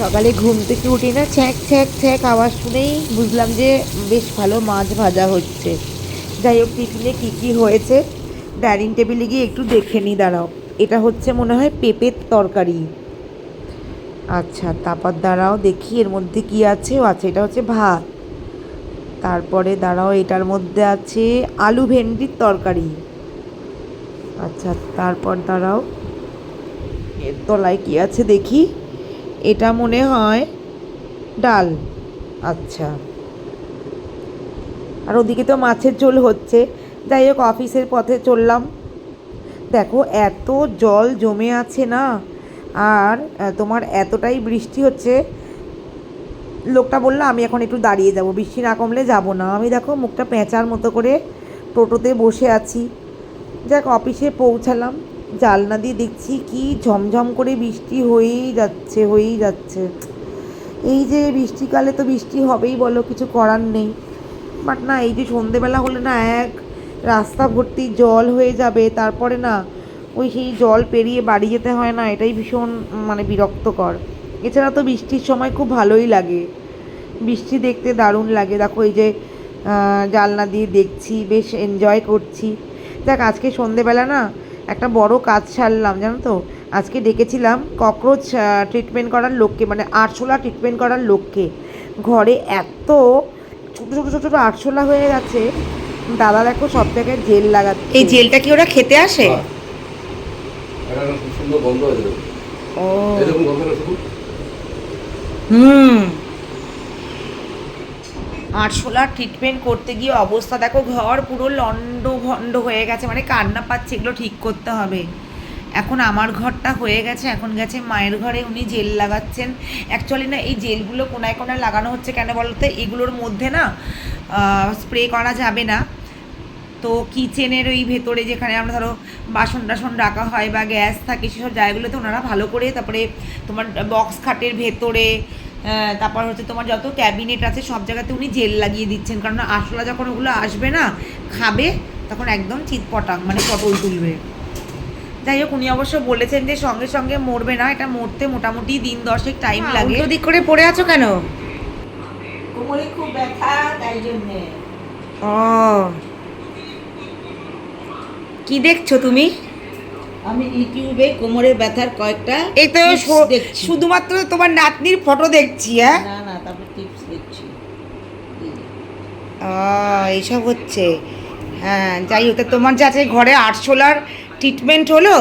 সকালে ঘুম থেকে উঠি না ছ্যাঁক ছ্যাঁক ছ্যাঁক আওয়াজ শুনেই বুঝলাম যে বেশ ভালো মাছ ভাজা হচ্ছে। যাই হোক, টিফিনে কী কী হয়েছে ডাইনিং টেবিলে গিয়ে একটু দেখে নিই দাঁড়াও। এটা হচ্ছে মনে হয় পেঁপের তরকারি। আচ্ছা তারপর দাঁড়াও, দেখি এর মধ্যে কি আছে। ও আচ্ছা এটা হচ্ছে ভাত। তারপরে দাঁড়াও, এটার মধ্যে আছে আলু ভেন্ডির তরকারি। আচ্ছা তারপর দাঁড়াও, এর তলায় কি আছে দেখি। এটা মনে হয় ডাল। আচ্ছা। আর ওদিকে তো মাছের ঝোল হচ্ছে। যাই হোক, অফিসের পথে চললাম। দেখো, এত জল জমে আছে না। আর তোমার এতটাই বৃষ্টি হচ্ছে। লোকটা বলল, আমি এখন একটু দাঁড়িয়ে যাব। বৃষ্টি না কমলে যাব না। আমি দেখো, মুখটা পেঁচার মতো করে টোটোতে বসে আছি। যাক অফিসে পৌঁছালাম। জালনা দিয়ে দেখছি কি ঝমঝম করে বৃষ্টি হয়েই যাচ্ছে হয়েই যাচ্ছে। এই যে বৃষ্টিকালে তো বৃষ্টি হবেই বলো, কিছু করার নেই। বাট না, এই যে সন্ধেবেলা হলে না এক রাস্তা ভর্তি জল হয়ে যাবে, তারপরে না ওই সেই জল পেরিয়ে বাড়ি যেতে হয় না, এটাই ভীষণ মানে বিরক্তকর। এছাড়া তো বৃষ্টির সময় খুব ভালোই লাগে। বৃষ্টি দেখতে দারুণ লাগে। দেখো এই যে জানলা দিয়ে দেখছি, বেশ এনজয় করছি। দেখ আজকে সন্ধেবেলা না একটা বড় কাজ ছাড়লাম জানো তো? আজকে ডেকেছিলাম ককরোচ ট্রিটমেন্ট করার লোককে মানে আরশোলা ট্রিটমেন্ট করার লোককে। ঘরে এত ছোটো ছোটো ছোটো ছোটো আরশোলা হয়ে গেছে। দাদা দেখো সব জায়গায় জেল লাগাচ্ছে। এই জেলটা কি ওরা খেতে আসে। ও। হুম। আরশোলার ট্রিটমেন্ট করতে গিয়ে অবস্থা, দেখো ঘর পুরো লন্ড ভন্ড হয়ে গেছে মানে কান্না পাচ্ছে, এগুলো ঠিক করতে হবে। এখন আমার ঘরটা হয়ে গেছে, এখন গেছে মায়ের ঘরে, উনি জেল লাগাচ্ছেন। অ্যাকচুয়ালি না, এই জেলগুলো কোনায় কোনায় লাগানো হচ্ছে কেন বলতে? এগুলোর মধ্যে না স্প্রে করা যাবে না। তো কিচেনের ওই ভেতরে যেখানে আমরা ধরো বাসন টাসন রাখা হয় বা গ্যাস থাকে, সেসব জায়গাগুলোতে ওনারা ভালো করে, তারপরে তোমার বক্স খাটের ভেতরে তারপর হচ্ছে তোমার যত ক্যাবিনেট আছে সব জায়গাতে উনি জেল লাগিয়ে দিচ্ছেন। কারণ আসলা যখন ওগুলো আসবে না খাবে তখন একদম চিৎপটাং মানে পটল তুলবে। যাই হোক উনি অবশ্য বলেছেন যে সঙ্গে সঙ্গে মরবে না এটা মরতে মোটামুটি দিন দশেক টাইম লাগে। দিক করে পড়ে আছো কেন? কোমরে খুব ব্যথা তাই জন্যে। ও। কি দেখছ তুমি? আমি ইউটিউবে কোমরে ব্যথার কয়েকটা এই তো শুধুমাত্র তোমার নাতনির ফটো দেখছি হ্যাঁ? না না তারপর টিপস দেখছি। এই এইসব হচ্ছে। হ্যাঁ যাই হোক তোমার যে ঘরে আটশোলার ট্রিটমেন্ট হলো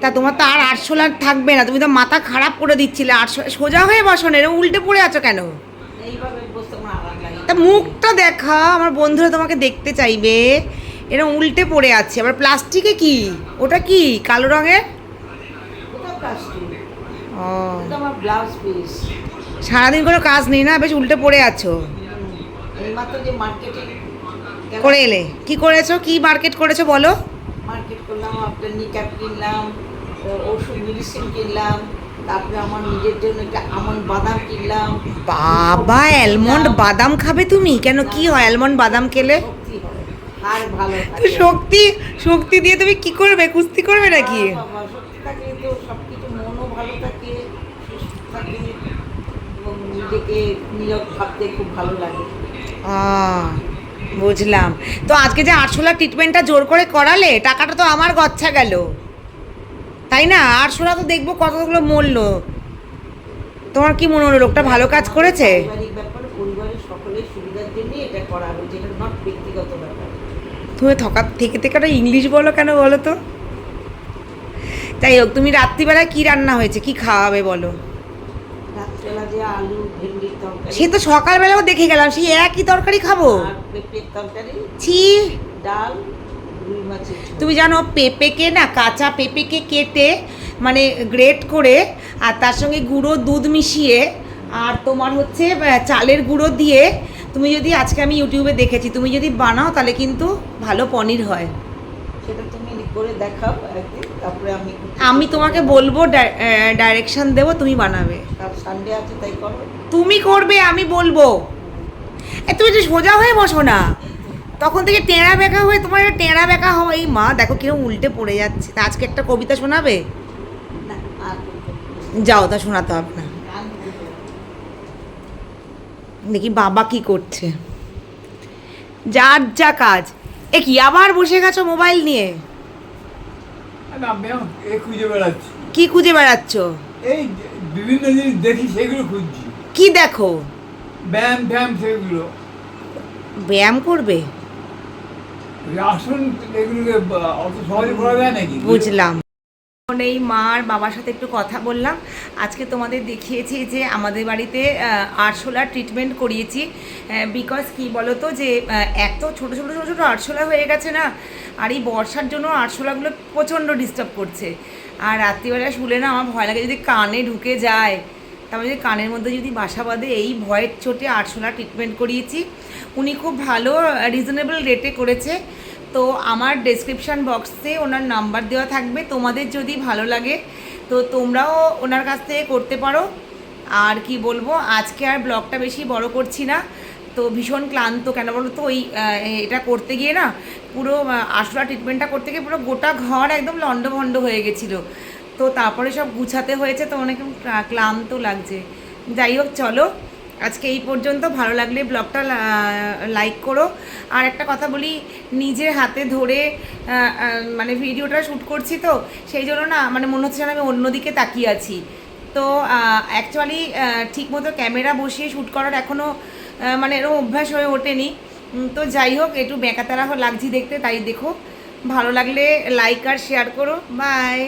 তা তোমার তো আর আটশোলার থাকবে না। তুমি তো মাথা খারাপ করে দিচ্ছিলে। আটশো সোজা হয়ে বসো না এরকম উল্টে পড়ে আছো কেন? তা মুখটা দেখা আমার বন্ধুরা তোমাকে দেখতে চাইবে। এরকম উল্টে পড়ে আছে। আবার প্লাস্টিকে কি? ওটা কি? কালো রঙের? ও। সারাদিন কোনো কাজ নেই না? বেশ উল্টে পড়ে আছো। করে এলে। কি করেছ? কি মার্কেট করেছ বলো? মার্কেট করলাম আপনার নিকাপ কিনলাম ওষুধ মেডিসিন কিনলাম তারপরে আমার নিজের জন্য একটা আমন বাদাম কিনলাম। বাবা অ্যালমন্ড বাদাম খাবে তুমি? কেন কি হয়? অ্যালমন্ড বাদাম খেলে? আর ভালো তো শক্তি শক্তি দিয়ে তুমি কি করবে? কুস্তি করবে নাকি? বাবা, বাবা, থাকলে তো সব কিছু মনও ভালো থাকে সুস্থ থাকে এবং নিজেকে নীরব ভাবতে খুব ভালো লাগে। বুঝলাম। তো আজকে যে আরশোলা ট্রিটমেন্টটা জোর করে করালে টাকাটা তো আমার গচ্ছা গেল। তাই না? আরশোলা তো দেখব কতগুলো মূল্য তোমার কি মনে হলো লোকটা ভালো কাজ করেছে? পরিবারের সকলের সুবিধার জন্য এটা করা হয়েছে তুমি থকা থেকে থেকে একটা ইংলিশ বলো কেন বলো তো? যাই হোক তুমি রাত্রিবেলায় কি রান্না হয়েছে? কি খাওয়াবে বলো? সে তো সকালবেলাও দেখে গেলাম সেই একই তরকারি খাব? ছি। ডাল। তুমি জানো পেঁপেকে না কাঁচা পেঁপেকে কেটে মানে গ্রেট করে আর তার সঙ্গে গুঁড়ো দুধ মিশিয়ে আর তোমার হচ্ছে চালের গুঁড়ো দিয়ে তুমি যদি আজকে আমি ইউটিউবে দেখেছি তুমি যদি বানাও তাহলে কিন্তু ভালো পনির হয়। সেটা তুমি করে দেখাও একদিন তারপরে আমি আমি তোমাকে বলব ডাইরেকশন দেবো তুমি বানাবে। সানডে আছে তাই করো। তুমি করবে আমি বলব। এ তুমি যে সোজা হয়ে বসো না। তখন থেকে টেঁড়া বেঁকা হয়ে তোমার টেঁড়া বেঁকা হওয়া। এই মা দেখো কেউ উল্টে পড়ে যাচ্ছে। তা আজকে একটা কবিতা শোনাবে? যাও তা শোনাতে হবে না গান করব। দেখি বাবা কি করছে। যার যা কাজ। এ কি আবার বসে গেছো মোবাইল নিয়ে? ব্যায়াম কি খুঁজে বেড়াচ্ছ? এই বিভিন্ন জিনিস দেখি সেগুলো খুঁজছি। কি দেখো? ব্যায়াম ফ্যায়াম সেগুলো। ব্যায়াম করবে? আসন এগুলোকে অত সহজে করা যায় নাকি? বুঝলাম। এই মার বাবার সাথে একটু কথা বললাম। আজকে তোমাদের দেখিয়েছি যে আমাদের বাড়িতে আরশোলা ট্রিটমেন্ট করিয়েছি। বিকজ কি বলো তো যে এত ছোট ছোট ছোট, ছোটো আরশোলা হয়ে গেছে না, আর এই বর্ষার জন্য আরশোলাগুলো প্রচণ্ড ডিস্টার্ব করছে। আর রাত্রিবেলা শুলে না আমার ভয় লাগে যদি কানে ঢুকে যায়। তারপরে যদি কানের মধ্যে যদি বাসা বাঁধে, এই ভয়ের চোটে আরশোলা ট্রিটমেন্ট করিয়েছি। উনি খুব ভালো রিজনেবল রেটে করেছে। তো আমার ডেসক্রিপশান বক্সে ওনার নাম্বার দেওয়া থাকবে। তোমাদের যদি ভালো লাগে, তো তোমরাও ওনার কাছ থেকে করতে পারো। আর কি বলব, আজকে আর ব্লগটা বেশি বড় করছি না। তো ভীষণ ক্লান্ত, কেন বলো তো? ওই এটা করতে গিয়ে না পুরো আসলা ট্রিটমেন্টটা করতে গিয়ে পুরো গোটা ঘর একদম লণ্ডভণ্ড হয়ে গেছিল। তো তারপরে সব গুছাতে হয়েছে, তো অনেক ক্লান্ত লাগছে। যাই হোক, চলো। আজকে এই পর্যন্ত। ভালো লাগলে ব্লগটা লাইক করো। আর একটা কথা বলি, নিজের হাতে ধরে মানে ভিডিওটা শ্যুট করছি তো, সেই জন্য না মানে মনে হচ্ছে যেন আমি অন্যদিকে তাকিয়ে আছি। তো অ্যাকচুয়ালি ঠিক মতো ক্যামেরা বসিয়ে শ্যুট করার এখনও মানে এরকম অভ্যাস হয়ে ওঠেনি। তো যাই হোক, একটু বেকাতারা লাগছি দেখতে, তাই দেখো। ভালো লাগলে লাইক আর শেয়ার করো। বাই